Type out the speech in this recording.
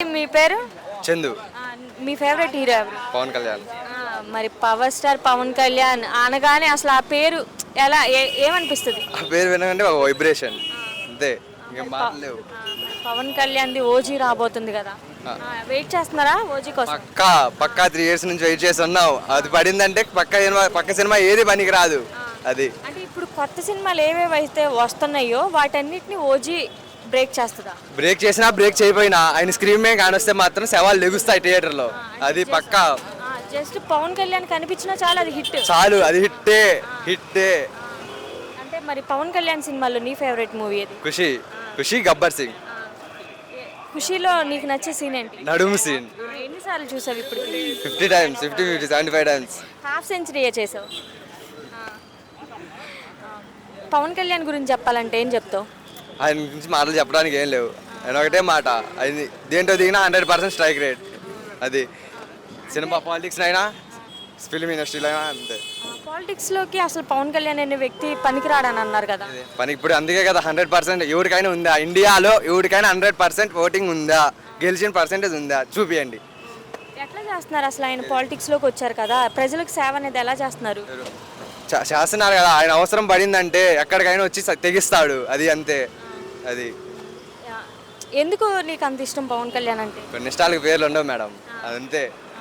మీ పేరు? చందు. మీ favourite hero ఎవరు? పవన్ కళ్యాణ్. మరి పవర్ స్టార్ పవన్ కళ్యాణ్ అనగానే అసలు ఆ పేరు ఎలా ఏ- ఏమనిపిస్తుంది? ఆ పేరు వినగానే ఒక వైబ్రేషన్ అంతే ఇంకా మాటలు లేవు. ఆ, పవన్ కళ్యాణ్ది ఓజీ రాబోతుంది కదా. ఆ, వెయిట్ చేస్తున్నారా ఓజీ కోసం? పక్కా పక్కా త్రీ ఇయర్స్ నుంచి వెయిట్ చేసి ఉన్నావు అది పడిందంటే పక్క సినిమా పక్క సినిమా ఏది పనికి రాదు అది. అంటే ఇప్పుడు కొత్త సినిమాలు ఏవేవి అయితే వస్తున్నాయో వాటన్నిటిని ఓజీ బ్రేక్ చేస్తుందా? బ్రేక్ చేసినా బ్రేక్ చేయకపోయినా ఆయన స్క్రీన్ మీద కానొస్తే మాత్రం శవాలు లెగుస్తాయి థియేటర్లో. అది పక్కా. జస్ట్ పవన్ కళ్యాణ్ కనిపించినా చాలా అది హిట్. చాలు అది హిట్టే హిట్టే. అంటే మరి పవన్ కళ్యాణ్ సినిమాలో నీ ఫేవరెట్ మూవీ ఏది? ఖుషి ఖుషి గబ్బర్ సింగ్. ఖుషీలో నీకు నచ్చే సీన్ ఏంటి? నడుము సీన్ ఎన్నిసార్లు చూసావు ఇప్పుడు? Fifty times fifty fifty seventy five times. Half century చేసావు. పవన్ కళ్యాణ్ గురించి చెప్పాలంటే ఏం చెప్తావు? ఆయన గురించి మాటలు చెప్పడానికి ఏం లేవు. ఆయన ఒకటే మాట ఆయన దేంట్లో దిగినా హండ్రెడ్ పర్సెంట్ స్ట్రైక్ రేట్. అది సినిమా పాలిటిక్స్ అయినా ఫిల్మ్ ఇండస్ట్రీలో అయినా అంతే. పాలిటిక్స్లోకి అసలు పవన్ కళ్యాణ్ అనే వ్యక్తి పనికిరాడని అన్నారు కదా. పని ఇప్పుడు అందుకే కదా హండ్రెడ్ పర్సెంట్ ఎవరికైనా ఉందా? ఇండియాలో ఎవరికైనా హండ్రెడ్ పర్సెంట్ ఓటింగ్ ఉందా? గెలిచిన పర్సెంటేజ్ ఉందా? చూపియండి. ఎట్లా చేస్తున్నారు అసలు ఆయన పాలిటిక్స్లోకి వచ్చారు కదా? ప్రజలకు సేవ అనేది ఎలా చేస్తున్నారు? చేస్తున్నారు కదా. ఆయన అవసరం పడిందంటే ఎక్కడికైనా వచ్చి తెగిస్తాడు. అది అంతే. అది. ఎందుకు నీకు అంత ఇష్టం పవన్ కళ్యాణ్ అంటే? కొన్ని ఇష్టాలకు పేర్లు ఉండవు మేడం. అదంతే.